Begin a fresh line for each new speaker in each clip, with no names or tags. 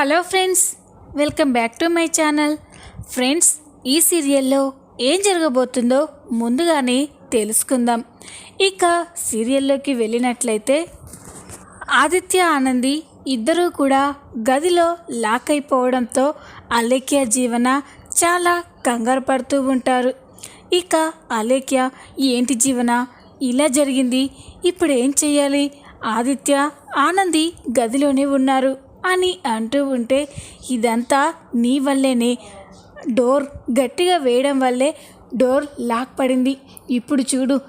Hello friends welcome back to my channel. Friends ఈ సీరియల్లో ఏం జరగబోతుందో ముందుగానే తెలుసుకుందాం. ఇక సీరియల్లోకి వెళ్ళినట్లయితే ఆదిత్య ఆనంది ఇద్దరూ కూడా గదిలో లాక్ అయిపోవడంతో అలేఖ్య జీవన చాలా కంగారు పడుతూ ఉంటారు. ఇక అలేఖ్య ఏంటి జీవన ఇలా జరిగింది ఇప్పుడు ఏం చేయాలి ఆదిత్య ఆనంది గదిలోనే ఉన్నారు. అని అంటూ ఉంటే ఇదంతా నీ వల్లేనే. డోర్ గట్టిగా వేయడం వల్లే డోర్ లాక్ పడింది. ఇప్పుడు చూడు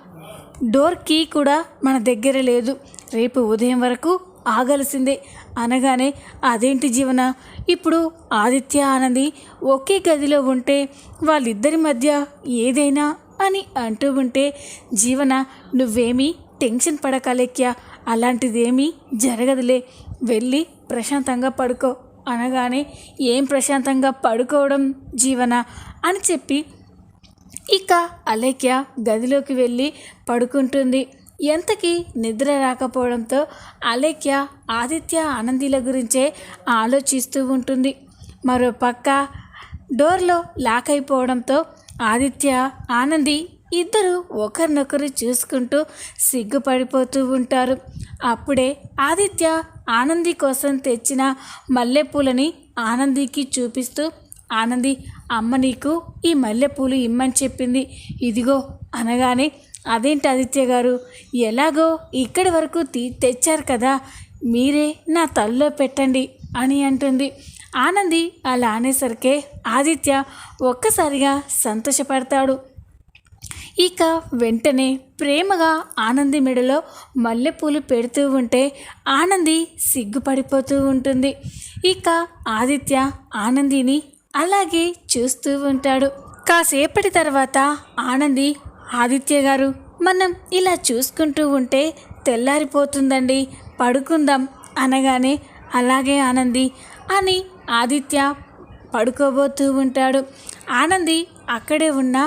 డోర్ కీ కూడా మన దగ్గర లేదు. రేపు ఉదయం వరకు ఆగలసిందే. అనగానే అదేంటి జీవన? ఇప్పుడు ఆదిత్య ఆనంది ఒకే గదిలో ఉంటే వాళ్ళిద్దరి మధ్య ఏదైనా అని అంటూ ఉంటే జీవన నువ్వేమీ టెన్షన్ పడకలేక్యా అలాంటిదేమీ జరగదులే. వెళ్ళి ప్రశాంతంగా పడుకో అనగానే ఏం ప్రశాంతంగా పడుకోవడం జీవన అని చెప్పి ఇక అలేఖ్య గదిలోకి వెళ్ళి పడుకుంటుంది. ఎంతకి నిద్ర రాకపోవడంతో అలేఖ్య ఆదిత్య ఆనందిల గురించే ఆలోచిస్తూ ఉంటుంది. మరో పక్క డోర్లో లాక్ అయిపోవడంతో ఆదిత్య ఆనంది ఇద్దరు ఒకరినొకరు చూసుకుంటూ సిగ్గుపడిపోతూ ఉంటారు. అప్పుడే ఆదిత్య ఆనంది కోసం తెచ్చిన మల్లెపూలని ఆనందికి చూపిస్తూ ఆనంది అమ్మ నీకు ఈ మల్లెపూలు ఇమ్మని చెప్పింది. ఇదిగో అనగానే అదేంటి ఆదిత్య గారు? ఎలాగో ఇక్కడి వరకు తీ తెచ్చారు కదా మీరే నా తల్లో పెట్టండి అని అంటుంది. ఆనంది అలా అనేసరికే ఆదిత్య ఒక్కసారిగా సంతోషపడతాడు. ఇక వెంటనే ప్రేమగా ఆనంది మెడలో మల్లెపూలు పెడుతూ ఉంటే ఆనంది సిగ్గుపడిపోతూ ఉంటుంది. ఇక ఆదిత్య ఆనందిని అలాగే చూస్తూ ఉంటాడు. కాసేపటి తర్వాత ఆనంది ఆదిత్య గారు మనం ఇలా చూసుకుంటూ ఉంటే తెల్లారిపోతుందండి పడుకుందాం అనగానే అలాగే ఆనంది అని ఆదిత్య పడుకోబోతూ ఉంటాడు. ఆనంది అక్కడే ఉన్న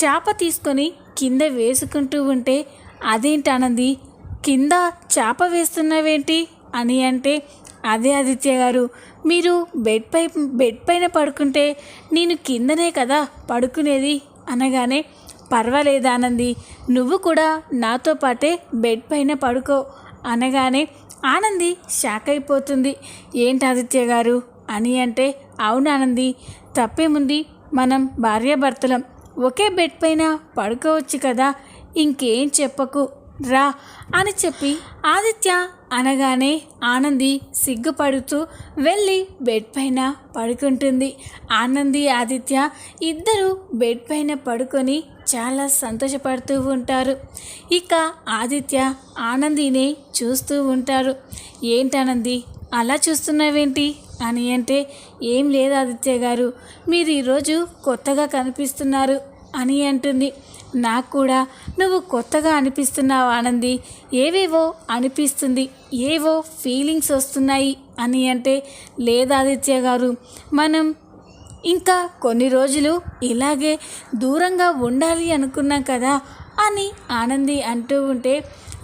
చేప తీసుకొని కింద వేసుకుంటూ ఉంటే అదేంటి అనంది కింద చేప వేస్తున్నావేంటి? అని అంటే అదే ఆదిత్య గారు మీరు బెడ్ పై బెడ్ పైన పడుకుంటే నేను కిందనే కదా పడుకునేది అనగానే పర్వాలేదు ఆనంది నువ్వు కూడా నాతో పాటే బెడ్ పైన పడుకో అనగానే ఆనంది షాక్ అయిపోతుంది. ఏంటి ఆదిత్య గారు? అని అంటే అవును ఆనంది తప్పేముంది? మనం భార్యాభర్తలం. ఒకే బెడ్ పైన పడుకోవచ్చు కదా? ఇంకేం చెప్పకు. రా అని చెప్పి ఆదిత్య అనగానే ఆనంది సిగ్గుపడుతూ వెళ్ళి బెడ్ పైన పడుకుంటుంది. ఆనంది ఆదిత్య ఇద్దరు బెడ్ పైన పడుకొని చాలా సంతోషపడుతూ ఉంటారు. ఇక ఆదిత్య ఆనందిని చూస్తూ ఉంటారు. ఏంటనంది అలా చూస్తున్నావేంటి? అని అంటే ఏం లేదు ఆదిత్య గారు మీరు ఈరోజు కొత్తగా కనిపిస్తున్నారు. అని అంటుంది. నాకు కూడా నువ్వు కొత్తగా అనిపిస్తున్నావు ఆనంది. ఏవేవో అనిపిస్తుంది. ఏవో ఫీలింగ్స్ వస్తున్నాయి అని అంటే లేదా ఆదిత్య గారు మనం ఇంకా కొన్ని రోజులు ఇలాగే దూరంగా ఉండాలి అనుకున్నాం కదా అని ఆనంది అంటూ ఉంటే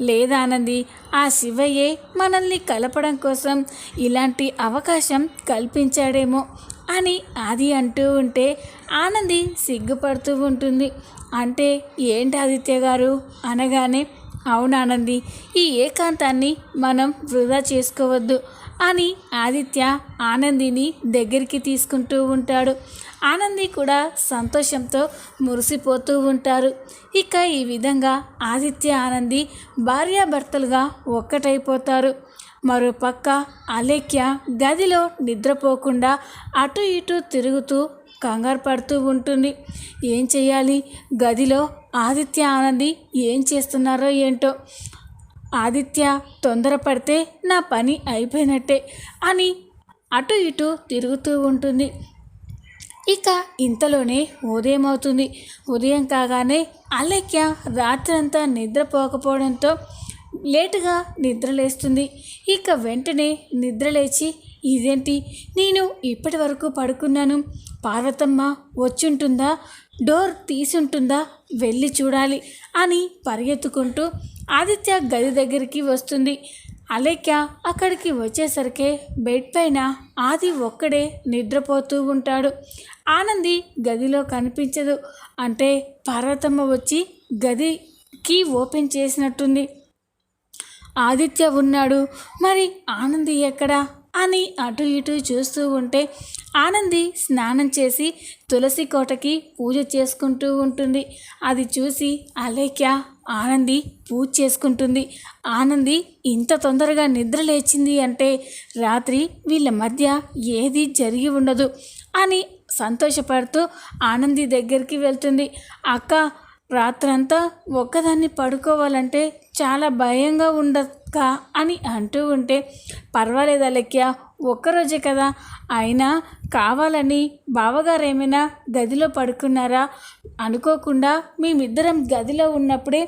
లేదానంది. ఆ శివయ్యే మనల్ని కలపడం కోసం ఇలాంటి అవకాశం కల్పించాడేమో అని అది అంటూ ఉంటే ఆనంది సిగ్గుపడుతూ ఉంటుంది. అంటే ఏంటి ఆదిత్య గారు? అనగానే అవునానంది ఈ ఏకాంతాన్ని మనం వృధా చేసుకోవద్దు. అని ఆదిత్య ఆనందిని దగ్గరికి తీసుకుంటూ ఉంటాడు. ఆనంది కూడా సంతోషంతో మురిసిపోతూ ఉంటారు. ఇక ఈ విధంగా ఆదిత్య ఆనంది భార్యాభర్తలుగా ఒక్కటైపోతారు. మరోపక్క అలేఖ్య గదిలో నిద్రపోకుండా అటు ఇటు తిరుగుతూ కంగారు పడుతూ ఉంటుంది. ఏం చేయాలి? గదిలో ఆదిత్య ఆనంది ఏం చేస్తున్నారో ఏంటో ఆదిత్య తొందరపడితే నా పని అయిపోయినట్టే అని అటు ఇటు తిరుగుతూ ఉంటుంది. ఇక ఇంతలోనే ఉదయం అవుతుంది ఉదయం కాగానే అలెక్య రాత్రంతా నిద్రపోకపోవడంతో లేటుగా నిద్రలేస్తుంది. ఇక వెంటనే నిద్రలేచి ఇదేంటి? నేను ఇప్పటి వరకు పడుకున్నాను. పార్వతమ్మ వచ్చుంటుందా? డోర్ తీసుంటుందా? వెళ్ళి చూడాలి అని పరిగెత్తుకుంటూ ఆదిత్య గది దగ్గరికి వస్తుంది. అలేఖ్య అక్కడికి వచ్చేసరికి బెడ్ పైన ఆది ఒక్కడే నిద్రపోతూ ఉంటాడు. ఆనంది గదిలో కనిపించదు. అంటే పార్వతమ్మ వచ్చి గదికి ఓపెన్ చేసినట్టుంది. ఆదిత్య ఉన్నాడు. మరి ఆనంది ఎక్కడా? అని అటు ఇటు చూస్తూ ఉంటే ఆనంది స్నానం చేసి తులసి కోటకి పూజ చేసుకుంటూ ఉంటుంది. అది చూసి అలేఖ్య ఆనంది పూజ చేసుకుంటుంది. ఆనంది ఇంత తొందరగా నిద్ర లేచింది అంటే రాత్రి వీళ్ళ మధ్య ఏది జరిగి ఉండదు అని సంతోషపడుతూ ఆనంది దగ్గరికి వెళ్తుంది. అక్క రాత్రంతా ఒక్కదాన్ని పడుకోవాలంటే చాలా భయంగా ఉండక అని అంటూ ఉంటే పర్వాలేదు అలెక్య ఒక్కరోజే కదా. అయినా కావాలని బావగారు ఏమైనా గదిలో పడుకున్నారా? అనుకోకుండా మేమిద్దరం గదిలో ఉన్నప్పుడే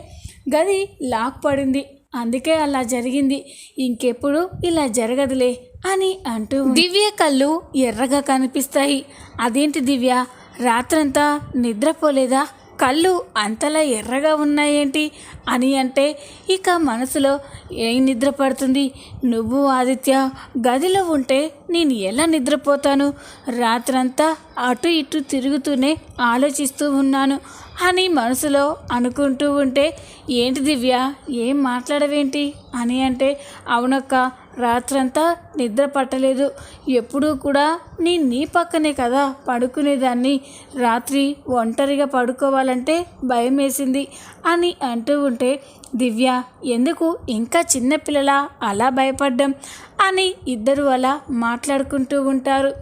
గది లాక్ పడింది. అందుకే అలా జరిగింది. ఇంకెప్పుడు ఇలా జరగదులే అని అంటూ దివ్య కళ్ళు ఎర్రగా కనిపిస్తాయి. అదేంటి దివ్య? రాత్రంతా నిద్రపోలేదా? కళ్ళు అంతలా ఎర్రగా ఉన్నాయేంటి అని అంటే ఇక మనసులో ఏం నిద్ర పడుతుంది నువ్వు ఆదిత్య గదిలో ఉంటే నేను ఎలా నిద్రపోతాను? రాత్రంతా అటు ఇటు తిరుగుతూనే ఆలోచిస్తూ ఉన్నాను అని మనసులో అనుకుంటూ ఉంటే ఏంటి దివ్య? ఏం మాట్లాడవేంటి? అని అంటే అవునక్క రాత్రంతా నిద్ర పట్టలేదు. ఎప్పుడూ కూడా నీ నీ పక్కనే కదా పడుకునేదాన్ని. రాత్రి ఒంటరిగా పడుకోవాలంటే భయం వేసింది అని అంటూ ఉంటే దివ్య ఎందుకు ఇంకా చిన్నపిల్లలా అలా భయపడ్డం అని ఇద్దరు అలా మాట్లాడుకుంటూ ఉంటారు.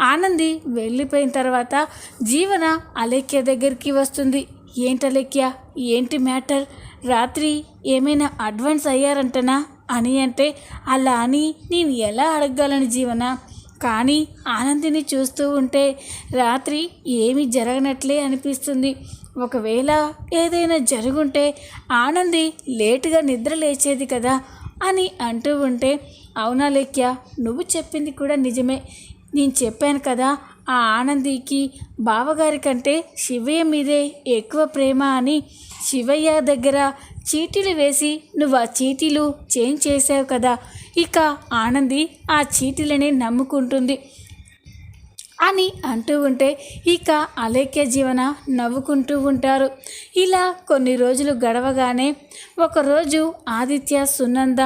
ఆనంది వెళ్ళిపోయిన తర్వాత జీవన అలేఖ్య దగ్గరికి వస్తుంది. ఏంటి అలేఖ్య? ఏంటి మ్యాటర్? రాత్రి ఏమైనా అడ్వాన్స్ అయ్యారంటనా? అని అంటే అలా అని నేను ఎలా అడగగలను జీవన? కానీ ఆనందిని చూస్తూ ఉంటే రాత్రి ఏమీ జరగనట్లే అనిపిస్తుంది. ఒకవేళ ఏదైనా జరుగుంటే ఆనంది లేటుగా నిద్ర లేచేది కదా అని అంటూ ఉంటే అవునా లేఖ్య నువ్వు చెప్పింది కూడా నిజమే. నేను చెప్పాను కదా ఆ ఆనందికి బావగారి కంటే శివయ్య మీదే ఎక్కువ ప్రేమ అని శివయ్య దగ్గర చీటీలు వేసి నువ్వు ఆ చీటీలు చేంజ్ చేసావు కదా ఇక ఆనంది ఆ చీటీలని నమ్ముకుంటుంది అని అంటూ ఉంటే ఇక అలేఖ్య జీవన నవ్వుకుంటూ ఉంటారు. ఇలా కొన్ని రోజులు గడవగానే ఒకరోజు ఆదిత్య సునంద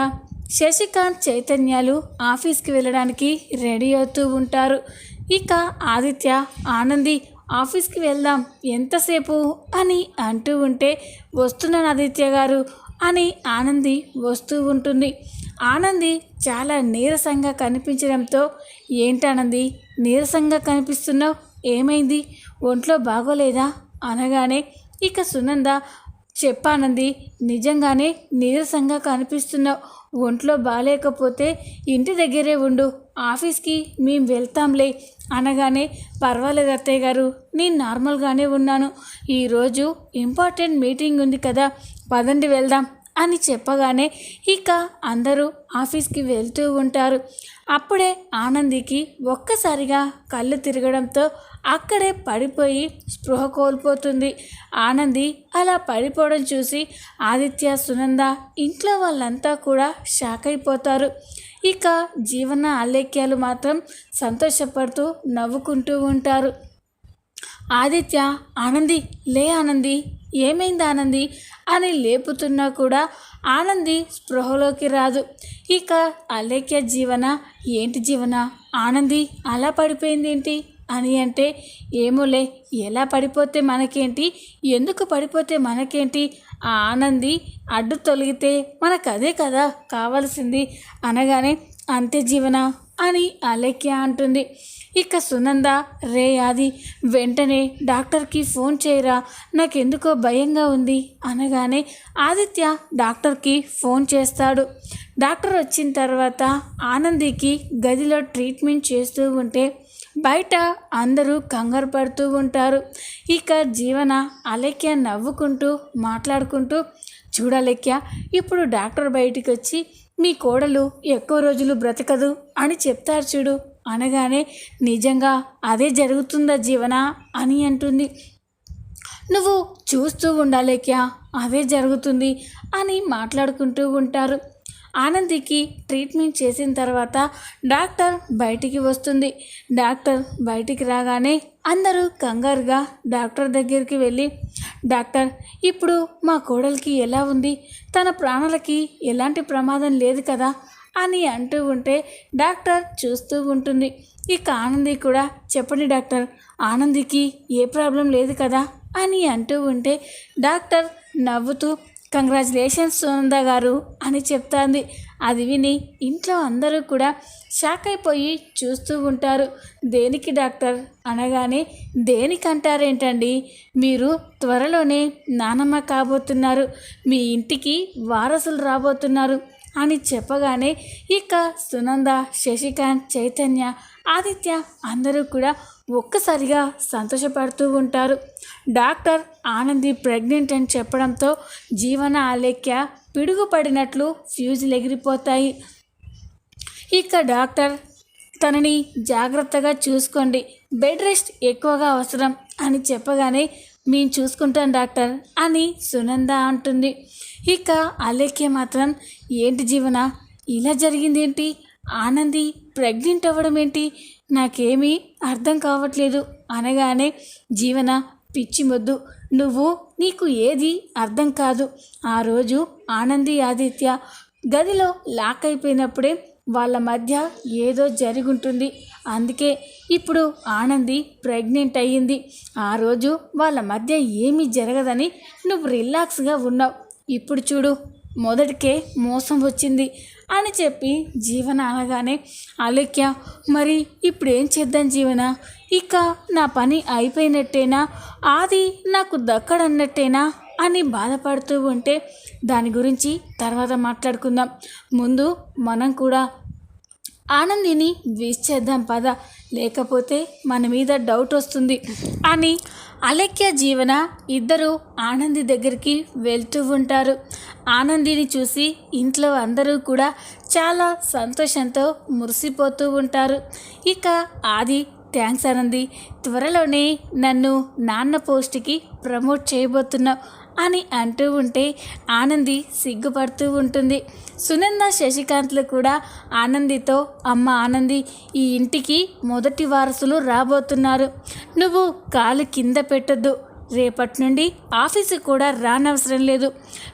శశికాంత్ చైతన్యాలు ఆఫీస్కి వెళ్ళడానికి రెడీ అవుతూ ఉంటారు. ఇక ఆదిత్య ఆనంది ఆఫీస్కి వెళ్దాం ఎంతసేపు? అని అంటూ ఉంటే వస్తున్నాను ఆదిత్య గారు అని ఆనంది వస్తూ ఉంటుంది. ఆనంది చాలా నీరసంగా కనిపించడంతో ఏంటానంది నీరసంగా కనిపిస్తున్నావు? ఏమైంది? ఒంట్లో బాగోలేదా? అనగానే ఇక సునంద చెప్పానంది. నిజంగానే నీరసంగా కనిపిస్తున్నావు ఒంట్లో బాగాలేకపోతే ఇంటి దగ్గరే ఉండు. ఆఫీస్కి మేము వెళ్తాంలే. అనగానే పర్వాలేదు అత్తయ్య గారు నేను నార్మల్గానే ఉన్నాను. ఈరోజు ఇంపార్టెంట్ మీటింగ్ ఉంది కదా పదండి వెళ్దాం అని చెప్పగానే ఇక అందరూ ఆఫీస్కి వెళ్తూ ఉంటారు. అప్పుడే ఆనందికి ఒక్కసారిగా కళ్ళు తిరగడంతో అక్కడే పడిపోయి స్పృహ కోల్పోతుంది. ఆనంది అలా పడిపోవడం చూసి ఆదిత్య సునంద ఇంట్లో వాళ్ళంతా కూడా షాక్ అయిపోతారు. ఇక జీవన అలేఖ్యాలు మాత్రం సంతోషపడుతూ నవ్వుకుంటూ ఉంటారు. ఆదిత్య ఆనంది లే ఆనంది ఏమైంది ఆనంది? అని లేపుతున్నా కూడా ఆనంది స్పృహలోకి రాదు. ఇక అలేఖ్య జీవన ఏంటి జీవన? ఆనంది అలా పడిపోయింది ఏంటి అని అంటే ఏమోలే ఎలా పడిపోతే మనకేంటి ఎందుకు పడిపోతే మనకేంటి ఆ ఆనంది అడ్డు తొలగితే మనకు అదే కదా కావాల్సింది అనగానే అంతే జీవన? అని అలేఖ్య అంటుంది. ఇక సునంద రే ఆది వెంటనే డాక్టర్కి ఫోన్ చేయరా నాకెందుకో భయంగా ఉంది అనగానే ఆదిత్య డాక్టర్కి ఫోన్ చేస్తాడు. డాక్టర్ వచ్చిన తర్వాత ఆనందికి గదిలో ట్రీట్మెంట్ చేస్తూ ఉంటే బయట అందరూ కంగారు పడుతూ ఉంటారు. ఇక జీవన అలెక్య నవ్వుకుంటూ మాట్లాడుకుంటూ చూడలెక్య ఇప్పుడు డాక్టర్ బయటికి వచ్చి మీ కోడలు ఎక్కువ రోజులు బ్రతకదు అని చెప్తారు చూడు అనగానే నిజంగా అదే జరుగుతుందా జీవన? అని అంటుంది. నువ్వు చూస్తూ ఉండాలేక్యా అదే జరుగుతుంది అని మాట్లాడుకుంటూ ఉంటారు. ఆనందికి ట్రీట్మెంట్ చేసిన తర్వాత డాక్టర్ బయటికి వస్తుంది. డాక్టర్ బయటికి రాగానే అందరూ కంగారుగా డాక్టర్ దగ్గరికి వెళ్ళి డాక్టర్ ఇప్పుడు మా కోడలికి ఎలా ఉంది? తన ప్రాణాలకి ఎలాంటి ప్రమాదం లేదు కదా? అని అంటూ ఉంటే డాక్టర్ చూస్తూ ఉంటుంది. ఇక ఆనంది కూడా చెప్పండి డాక్టర్ ఆనందికి ఏ ప్రాబ్లం లేదు కదా? అని అంటూ ఉంటే డాక్టర్ నవ్వుతూ కంగ్రాచులేషన్స్ సునంద గారు అని చెప్తాంది. అది విని ఇంట్లో అందరూ కూడా షాక్ అయిపోయి చూస్తూ ఉంటారు. దేనికి డాక్టర్? అనగానే దేనికంటారేంటండి? మీరు త్వరలోనే నానమ్మ కాబోతున్నారు. మీ ఇంటికి వారసులు రాబోతున్నారు అని చెప్పగానే ఇక సునంద శశికాంత్ చైతన్య ఆదిత్య అందరూ కూడా ఒక్కసారిగా సంతోషపడుతూ ఉంటారు. డాక్టర్ ఆనంది ప్రెగ్నెంట్ అని చెప్పడంతో జీవన ఆలేఖ్య పిడుగుపడినట్లు ఫ్యూజులు ఎగిరిపోతాయి. ఇక డాక్టర్ తనని జాగ్రత్తగా చూసుకోండి. బెడ్ రెస్ట్ ఎక్కువగా అవసరం అని చెప్పగానే మేము చూసుకుంటాం డాక్టర్ అని సునంద అంటుంది. ఇక అలేఖ్య మాత్రం ఏంటి జీవన ఇలా జరిగింది ఏంటి ఆనంది ప్రెగ్నెంట్ అవ్వడం ఏంటి? నాకేమీ అర్థం కావట్లేదు. అనగానే జీవన పిచ్చి మొద్దు నువ్వు నీకు ఏది అర్థం కాదు. ఆ రోజు ఆనంది ఆదిత్య గదిలో లాక్ అయిపోయినప్పుడే వాళ్ళ మధ్య ఏదో జరుగుంటుంది. అందుకే ఇప్పుడు ఆనంది ప్రెగ్నెంట్ అయ్యింది. ఆ రోజు వాళ్ళ మధ్య ఏమీ జరగదని నువ్వు రిలాక్స్గా ఉన్నావు. ఇప్పుడు చూడు మొదటికే మోసం వచ్చింది. అని చెప్పి జీవన అనగానే అలెక్య మరి ఇప్పుడు ఏం చేద్దాం జీవన? ఇక నా పని అయిపోయినట్టేనా? ఆది నాకు దక్కడన్నట్టేనా? అని బాధపడుతూ ఉంటే దాని గురించి తర్వాత మాట్లాడుకుందాం. ముందు మనం కూడా ఆనందిని విష్ చేద్దాం పద. లేకపోతే మన మీద డౌట్ వస్తుంది అని అలెక్య జీవన ఇద్దరు ఆనంది దగ్గరికి వెళ్తూ ఉంటారు. ఆనందిని చూసి ఇంట్లో అందరూ కూడా చాలా సంతోషంతో మురిసిపోతూ ఉంటారు. ఇక ఆది థ్యాంక్స్ ఆనంది త్వరలోనే నన్ను నాన్న పోస్ట్కి ప్రమోట్ చేయబోతున్నావు అని అంటూ ఉంటే ఆనంది సిగ్గుపడుతూ ఉంటుంది. సునంద శశికాంత్లు కూడా ఆనందితో అమ్మ ఆనంది ఈ ఇంటికి మొదటి వారసులు రాబోతున్నారు. నువ్వు కాలు కింద పెట్టొద్దు. రేపటి నుండి ఆఫీసు కూడా రానవసరం లేదు.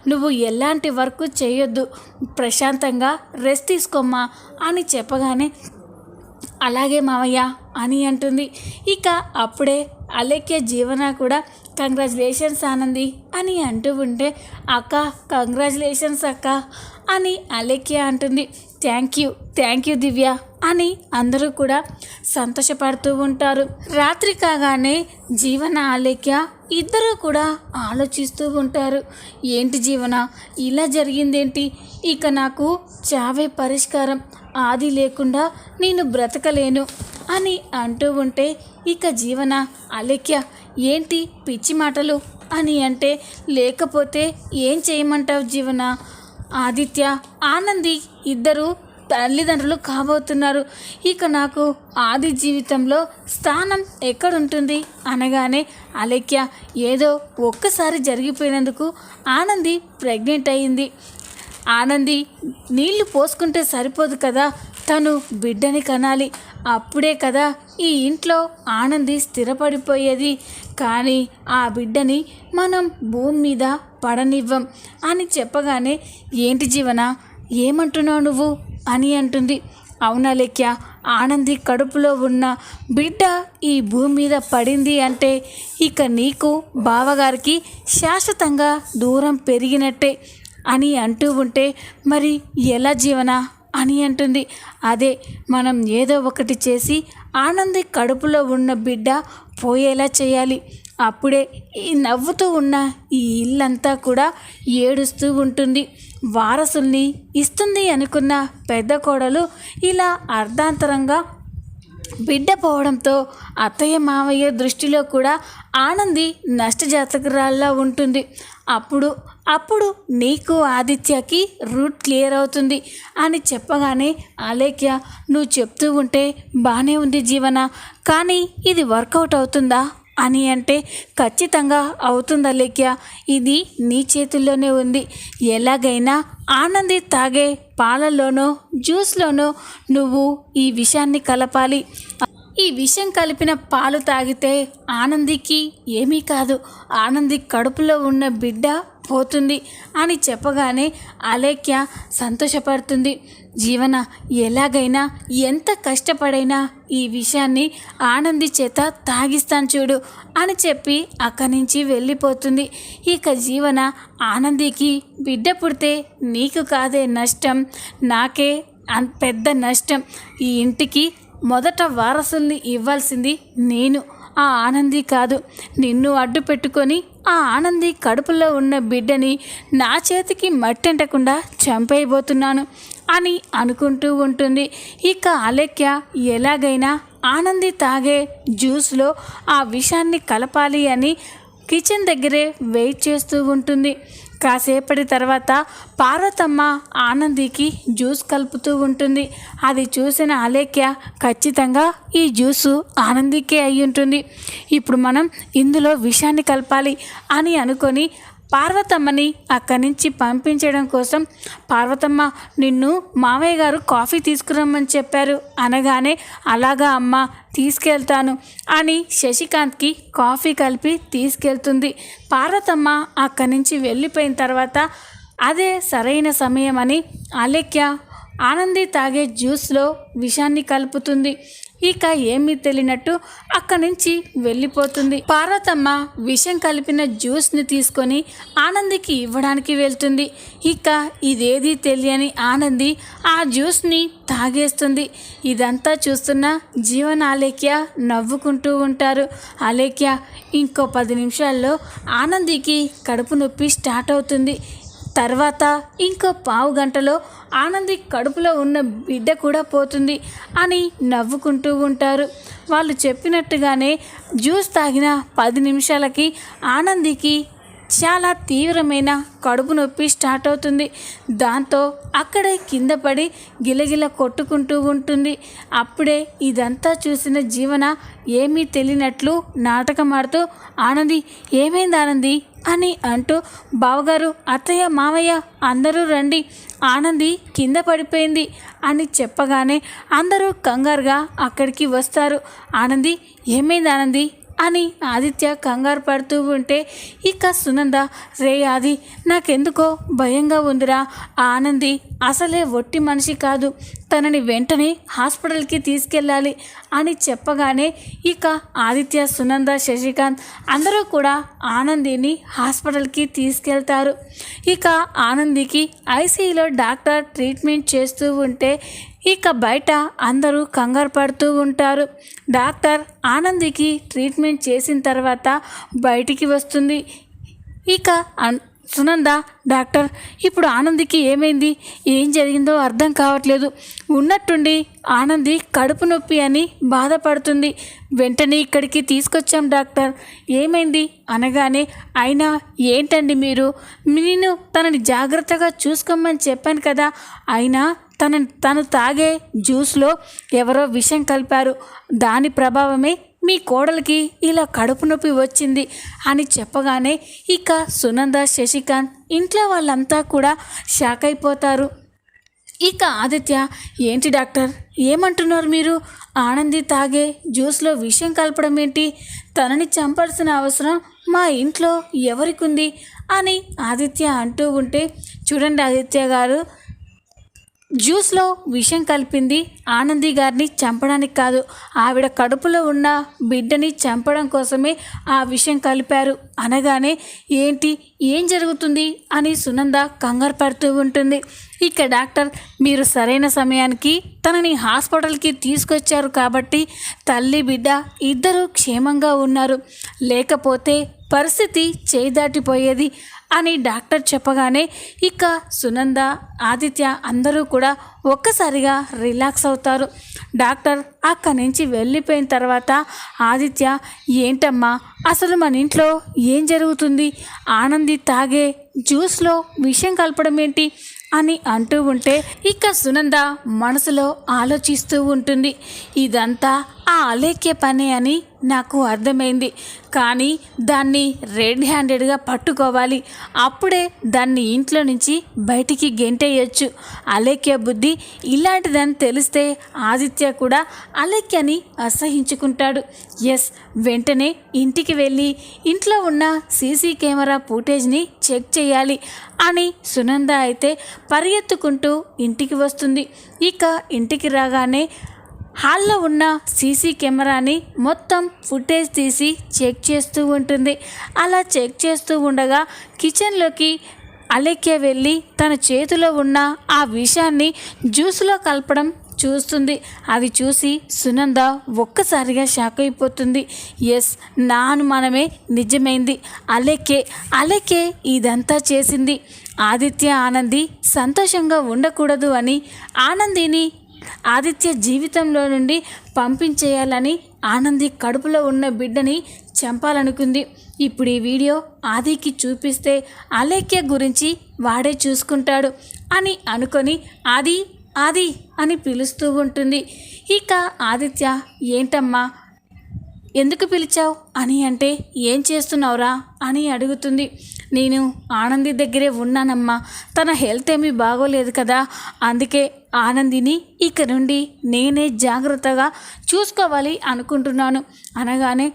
నువ్వు ఎలాంటి వర్క్ చేయొద్దు. ప్రశాంతంగా రెస్ట్ తీసుకోమ్మా అని చెప్పగానే అలాగే మావయ్య అని అంటుంది. ఇక అప్పుడే అలేఖ్య జీవన కూడా కంగ్రాచులేషన్స్ ఆనంది అని అంటూ ఉంటే అక్క కంగ్రాచులేషన్స్ అక్క అని అలేఖ్య అంటుంది. Thank you thank you Divya అని అందరూ కూడా సంతోషపడుతూ ఉంటారు. రాత్రి కాగానే జీవన ఆలేఖ్య ఇద్దరూ కూడా ఆలోచిస్తూ ఉంటారు. ఏంటి జీవన ఇలా జరిగిందేంటి? ఇక నాకు చావే పరిష్కారం ఆది లేకుండా నేను బ్రతకలేను అని అంటూ ఉంటే ఇక జీవన అలెక్య ఏంటి పిచ్చి మాటలు అని అంటే లేకపోతే ఏం చేయమంటావు జీవన? ఆదిత్య ఆనంది ఇద్దరు తల్లిదండ్రులు కాబోతున్నారు. ఇక నాకు ఆది జీవితంలో స్థానం ఎక్కడుంటుంది? అనగానే అలెక్య ఏదో ఒక్కసారి జరిగిపోయినందుకు ఆనంది ప్రెగ్నెంట్ అయింది. ఆనంది నీళ్ళు పోసుకుంటే సరిపోదు కదా? తను బిడ్డని కనాలి. అప్పుడే కదా ఈ ఇంట్లో ఆనంది స్థిరపడిపోయేది. కానీ ఆ బిడ్డని మనం భూమి మీద పడనివ్వం అని చెప్పగానే ఏంటి జీవన ఏమంటున్నావు నువ్వు? అని అంటుంది. అవునా లెక్య ఆనంది కడుపులో ఉన్న బిడ్డ ఈ భూమి మీద పడింది అంటే ఇక నీకు బావగారికి శాశ్వతంగా దూరం పెరిగినట్టే అని అంటూ ఉంటే మరి ఎలా జీవన? అని అంటుంది. అదే మనం ఏదో ఒకటి చేసి ఆనంది కడుపులో ఉన్న బిడ్డ పోయేలా చేయాలి. అప్పుడే ఈ నవ్వుతూ ఉన్న ఈ ఇల్లంతా కూడా ఏడుస్తూ ఉంటుంది. వారసుల్ని ఇస్తుంది అనుకున్న పెద్ద కోడలు ఇలా అర్ధాంతరంగా బిడ్డ పోవడంతో అత్తయ్య మావయ్య దృష్టిలో కూడా ఆనంది నష్టజాతకురాల్లా ఉంటుంది. అప్పుడు అప్పుడు నీకు ఆదిత్యకి రూట్ క్లియర్ అవుతుంది అని చెప్పగానే అలేఖ్య నువ్వు చెప్తూ ఉంటే బాగానే ఉంది జీవన కానీ ఇది వర్కౌట్ అవుతుందా? అని అంటే ఖచ్చితంగా అవుతుంది అలేఖ్య ఇది నీ చేతుల్లోనే ఉంది. ఎలాగైనా ఆనంది తాగే పాలల్లోనో జ్యూస్లోనో నువ్వు ఈ విషయాన్ని కలపాలి. ఈ విషం కలిపిన పాలు తాగితే ఆనందికి ఏమీ కాదు. ఆనంది కడుపులో ఉన్న బిడ్డ పోతుంది అని చెప్పగానే అలేఖ్య సంతోషపడుతుంది. జీవన ఎలాగైనా ఎంత కష్టపడైనా ఈ విషయాన్ని ఆనంది చేత తాగిస్తాను చూడు అని చెప్పి అక్కడి నుంచి వెళ్ళిపోతుంది. ఇక జీవన ఆనందికి బిడ్డ పుడితే నీకు కాదే నష్టం నాకే పెద్ద నష్టం. ఈ ఇంటికి మొదట వారసుల్ని ఇవ్వాల్సింది నేను. ఆ ఆనంది కాదు. నిన్ను అడ్డు పెట్టుకొని ఆ ఆనంది కడుపులో ఉన్న బిడ్డని నా చేతికి మట్టెంటకుండా చంపేయబోతున్నాను అని అనుకుంటూ ఉంటుంది. ఇక అలెక్య ఎలాగైనా ఆనంది తాగే జ్యూస్లో ఆ విషాన్ని కలపాలి అని కిచెన్ దగ్గరే వెయిట్ చేస్తూ ఉంటుంది. కాసేపటి తర్వాత పార్వతమ్మ ఆనందికి జ్యూస్ కలుపుతూ ఉంటుంది. అది చూసిన అలేఖ్య ఖచ్చితంగా ఈ జ్యూసు ఆనందికే అయి ఉంటుంది ఇప్పుడు మనం ఇందులో విషాన్ని కలపాలి అని అనుకొని పార్వతమ్మని అక్కడి నుంచి పంపించడం కోసం పార్వతమ్మ నిన్ను మామయ్య గారు కాఫీ తీసుకురమ్మని చెప్పారు. అనగానే అలాగా అమ్మ తీసుకెళ్తాను అని శశికాంత్కి కాఫీ కలిపి తీసుకెళ్తుంది. పార్వతమ్మ అక్కడి నుంచి వెళ్ళిపోయిన తర్వాత అదే సరైన సమయం అని అలెక్య ఆనంది తాగే జ్యూస్లో విషాన్ని కలుపుతుంది. ఇక ఏమీ తెలియనట్టు అక్కడి నుంచి వెళ్ళిపోతుంది. పార్వతమ్మ విషం కలిపిన జ్యూస్ని తీసుకొని ఆనందికి ఇవ్వడానికి వెళ్తుంది. ఇక ఇదేది తెలియని ఆనంది ఆ జ్యూస్ని తాగేస్తుంది. ఇదంతా చూస్తున్న జీవన ఆలేఖ్య నవ్వుకుంటూ ఉంటారు. ఆలేఖ్య ఇంకో పది నిమిషాల్లో ఆనందికి కడుపు నొప్పి స్టార్ట్ అవుతుంది. తర్వాత ఇంకో పావు గంటలో ఆనంది కడుపులో ఉన్న బిడ్డ కూడా పోతుంది అని నవ్వుకుంటూ ఉంటారు. వాళ్ళు చెప్పినట్టుగానే జ్యూస్ తాగిన పది నిమిషాలకి ఆనందికి చాలా తీవ్రమైన కడుపు నొప్పి స్టార్ట్ అవుతుంది. దాంతో అక్కడే కింద పడి గిలగిల కొట్టుకుంటూ ఉంటుంది. అప్పుడే ఇదంతా చూసిన జీవన ఏమీ తెలియనట్లు నాటకం ఆడుతూ ఆనంది ఏమైంది ఆనంది? అని అంటూ బావగారు అత్తయ్య మావయ్య అందరూ రండి. ఆనంది కింద పడిపోయింది అని చెప్పగానే అందరూ కంగారుగా అక్కడికి వస్తారు. ఆనంది ఏమైంది ఆనంది? అని ఆదిత్య కంగారు పడుతూ ఉంటే ఇక సునంద రే ఆది నాకెందుకో భయంగా ఉందిరా. ఆ ఆనంది అసలే ఒట్టి మనిషి కాదు. తనని వెంటనే హాస్పిటల్కి తీసుకెళ్ళాలి అని చెప్పగానే ఇక ఆదిత్య సునంద శశికాంత్ అందరూ కూడా ఆనందిని హాస్పిటల్కి తీసుకెళ్తారు. ఇక ఆనందికి ఐసీయూలో డాక్టర్ ట్రీట్మెంట్ చేస్తూ ఉంటే ఇక బయట అందరూ కంగారు పడుతూ ఉంటారు. డాక్టర్ ఆనందికి ట్రీట్మెంట్ చేసిన తర్వాత బయటికి వస్తుంది. ఇక సునంద డాక్టర్ ఇప్పుడు ఆనందికి ఏమైంది? ఏం జరిగిందో అర్థం కావట్లేదు. ఉన్నట్టుండి ఆనంది కడుపు నొప్పి అని బాధపడుతుంది. వెంటనే ఇక్కడికి తీసుకొచ్చాం డాక్టర్. ఏమైంది? అనగానే అయినా ఏంటండి మీరు? నేను తనని జాగ్రత్తగా చూసుకోమని చెప్పాను కదా. అయినా తన తను తాగే జ్యూస్లో ఎవరో విషం కలిపారు. దాని ప్రభావమే మీ కోడలికి ఇలా కడుపు నొప్పి వచ్చింది అని చెప్పగానే ఇక సునంద శశికాంత్ ఇంట్లో వాళ్ళంతా కూడా షాక్ అయిపోతారు. ఇక ఆదిత్య ఏంటి డాక్టర్? ఏమంటున్నారు మీరు? ఆనంది తాగే జ్యూస్లో విషయం కలపడం ఏంటి? తనని చంపాల్సిన అవసరం మా ఇంట్లో ఎవరికి ఉంది అని ఆదిత్య అంటూ ఉంటే చూడండి ఆదిత్య గారు జ్యూస్లో విషం కలిపింది. ఆనంది గారిని చంపడానికి కాదు ఆవిడ కడుపులో ఉన్న బిడ్డని చంపడం కోసమే ఆ విషయం కలిపారు. అనగానే ఏంటి? ఏం జరుగుతుంది? అని సునంద కంగారు పడుతూ ఉంటుంది. ఇక డాక్టర్ మీరు సరైన సమయానికి తనని హాస్పిటల్కి తీసుకొచ్చారు కాబట్టి తల్లి బిడ్డ ఇద్దరూ క్షేమంగా ఉన్నారు. లేకపోతే పరిస్థితి చేయి దాటిపోయేది అని డాక్టర్ చెప్పగానే ఇక సునంద ఆదిత్య అందరూ కూడా ఒక్కసారిగా రిలాక్స్ అవుతారు. డాక్టర్ అక్కడి నుంచి వెళ్ళిపోయిన తర్వాత ఆదిత్య ఏంటమ్మా అసలు మన ఇంట్లో ఏం జరుగుతుంది? ఆనంది తాగే జ్యూస్లో విషయం కలపడం ఏంటి? అని అంటూ ఉంటే ఇక సునంద మనసులో ఆలోచిస్తూ ఉంటుంది. ఇదంతా ఆ అలేఖ్య పని అని నాకు అర్థమైంది. కానీ దాన్ని రెడ్ హ్యాండెడ్గా పట్టుకోవాలి. అప్పుడే దాన్ని ఇంట్లో నుంచి బయటికి గెంటేయచ్చు. అలేఖ్య బుద్ధి ఇలాంటిదని తెలిస్తే ఆదిత్య కూడా అలేఖ్యని అసహించుకుంటాడు. ఎస్ వెంటనే ఇంటికి వెళ్ళి ఇంట్లో ఉన్న సీసీ కెమెరా ఫుటేజ్ని చెక్ చేయాలి అని సునంద అయితే పరిగెత్తుకుంటూ ఇంటికి వస్తుంది. ఇక ఇంటికి రాగానే హాల్లో ఉన్న సీసీ కెమెరాని మొత్తం ఫుటేజ్ తీసి చెక్ చేస్తూ ఉంటుంది. అలా చెక్ చేస్తూ ఉండగా కిచెన్లోకి అలెక్య వెళ్ళి తన చేతిలో ఉన్న ఆ విషాన్ని జ్యూస్లో కలపడం చూస్తుంది. అది చూసి సునంద ఒక్కసారిగా షాక్ అయిపోతుంది. ఎస్ నా అనుమానమే నిజమైంది. అలెక్కే అలెక్కే ఇదంతా చేసింది. ఆదిత్య ఆనంది సంతోషంగా ఉండకూడదు అని ఆనందిని ఆదిత్య జీవితంలో నుండి పంపించేయాలని ఆనంది కడుపులో ఉన్న బిడ్డని చంపాలనుకుంది. ఇప్పుడు ఈ వీడియో ఆదికి చూపిస్తే అలేఖ్య గురించి వాడే చూసుకుంటాడు అని అనుకొని ఆది ఆది అని పిలుస్తూ ఉంటుంది. ఇక ఆదిత్య ఏంటమ్మా? ఎందుకు పిలిచావు? అని అంటే ఏం చేస్తున్నావురా? అని అడుగుతుంది. నేను ఆనంది దగ్గరే ఉన్నానమ్మా. తన హెల్త్ ఏమీ బాగోలేదు కదా. అందుకే ఆనందిని ఇక నుండి నేనే జాగ్రత్తగా చూసుకోవాలి అనుకుంటున్నాను. అనగానే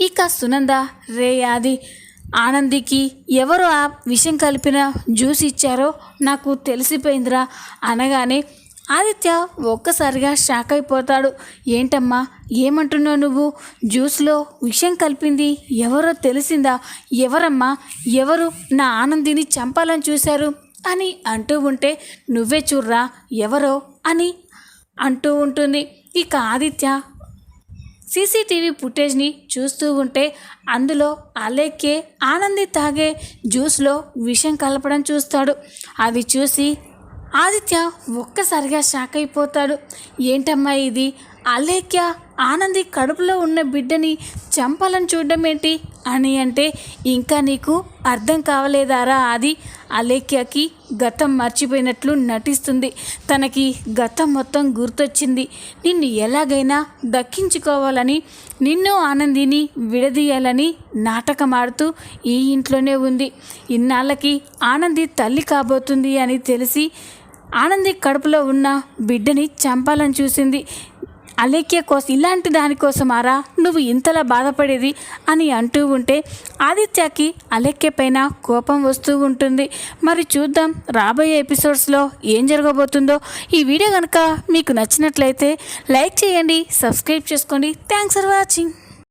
ఇక సునంద రే అది ఆనందికి ఎవరు ఆ విషయం కలిపిన జ్యూస్ ఇచ్చారో నాకు తెలిసిపోయిందిరా. అనగానే ఆదిత్య ఒక్కసారిగా షాక్ అయిపోతాడు. ఏంటమ్మా ఏమంటున్నావు నువ్వు? జ్యూస్లో విషం కలిపింది ఎవరో తెలిసిందా? ఎవరమ్మా ఎవరు నా ఆనందిని చంపాలని చూశారు? అని అంటూ ఉంటే నువ్వే చూర్రా ఎవరో అని అంటూ ఉంటుంది. ఇక ఆదిత్య సీసీటీవీ ఫుటేజ్ని చూస్తూ ఉంటే అందులో అలేకే ఆనంది తాగే జ్యూస్లో విషం కలపడం చూస్తాడు. అది చూసి ఆదిత్య ఒక్కసారిగా షాక్ అయిపోతాడు. ఏంటమ్మా ఇది? అలేఖ్య ఆనంది కడుపులో ఉన్న బిడ్డని చంపాలని చూడడం ఏంటి? అని అంటే ఇంకా నీకు అర్థం కావలేదారా అది అలేఖ్యకి గతం మర్చిపోయినట్లు నటిస్తుంది. తనకి గతం మొత్తం గుర్తొచ్చింది. నిన్ను ఎలాగైనా దక్కించుకోవాలని నిన్ను ఆనందిని విడదీయాలని నాటకం ఆడుతూ ఈ ఇంట్లోనే ఉంది. ఇన్నాళ్ళకి ఆనంది తల్లి కాబోతుంది అని తెలిసి ఆనంది కడుపులో ఉన్న బిడ్డని చంపాలని చూసింది. అలేఖ్య కోసం ఇలాంటి దానికోసమారా నువ్వు ఇంతలా బాధపడేది? అని అంటూ ఉంటే ఆదిత్యకి అలేఖ్య పైన కోపం వస్తూ ఉంటుంది. మరి చూద్దాం రాబోయే ఎపిసోడ్స్లో ఏం జరగబోతుందో. ఈ వీడియో కనుక మీకు నచ్చినట్లయితే లైక్ చేయండి సబ్స్క్రైబ్ చేసుకోండి. Thanks for watching.